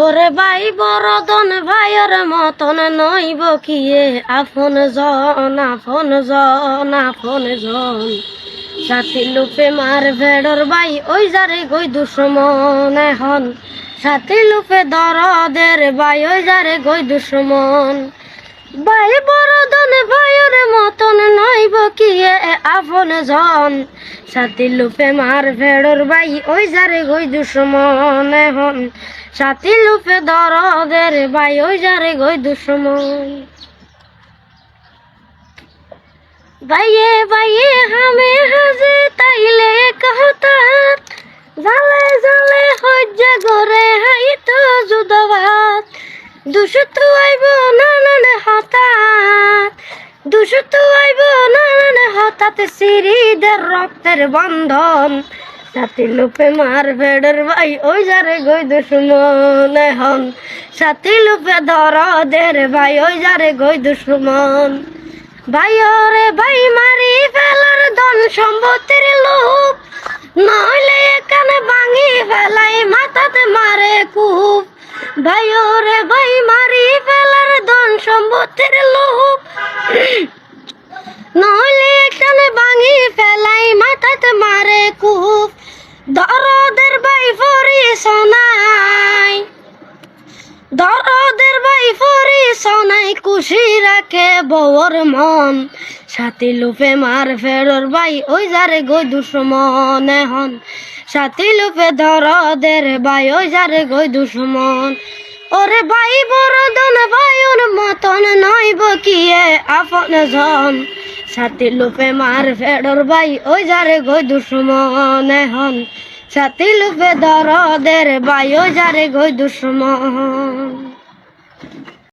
ওরে ভাই বরদন ভাইয়ের মতন নইব কিয়ে আফন জন আফন জন আফন জন। সাথী লুপে মার ভেড়র ভাই, ওই যারে গই দুশ্মন এখন? সাথী লুপে দরদের ভাই, ওই যারে গই দুশ্মন? আপন জন সাথী লুপে মার ভেড়র ভাই ওই যারে গই দুশ্মন এখন সাথী লুপে দরদের ভাই ওই যারে গই দুশ্মন। ভাইয়ে ভাইয়ে হামে হাজে তাইলে কথা জালে জালে সহ্য করে হাই তো যুদবাত দুশত আইব নানানে হঠাৎ দুশত আইব নানানে হঠাৎ সিঁড়িদের রক্তের বন্ধন, সাথী লুপে মার ভেড়ের ভাই, ওই যারে গই দুশ্মন এখন। সাথী লুপে দরদের ভাই, ওই যারে গই দুশ্মন। ভাই, ওরে ভাই, মারি ফেলার ধন সম্পত্তির নইলে এখানে ভাঙি ফেলাই মাথাতে মারে কুপ। ভাই, ওরে ভাই, মারি ফেলার ধন সম্পত্তির লোক নইলে মাথাতে মারে কুপ দরদের ভাই ফরি সোনাই। দরদের ভাই ফরি সোনাই, খুশি রাখে বউর মন। সাথী লুপে মার ফেরর ভাই ওই যারে গই দুশ্মন এখন সাথী লুপে দরদের ভাই ওই যারে গই দুশ্মন। ওরে ভাই বরদন ভাই ওর মতন নইব কিয়ে আপন জন। সাথী লুপে মার ফেডর ভাই, ওই যারে গই দুশ্মন এখন সাথী লুপে দরদের ভাই, ওই যারে গই দুশ্মন।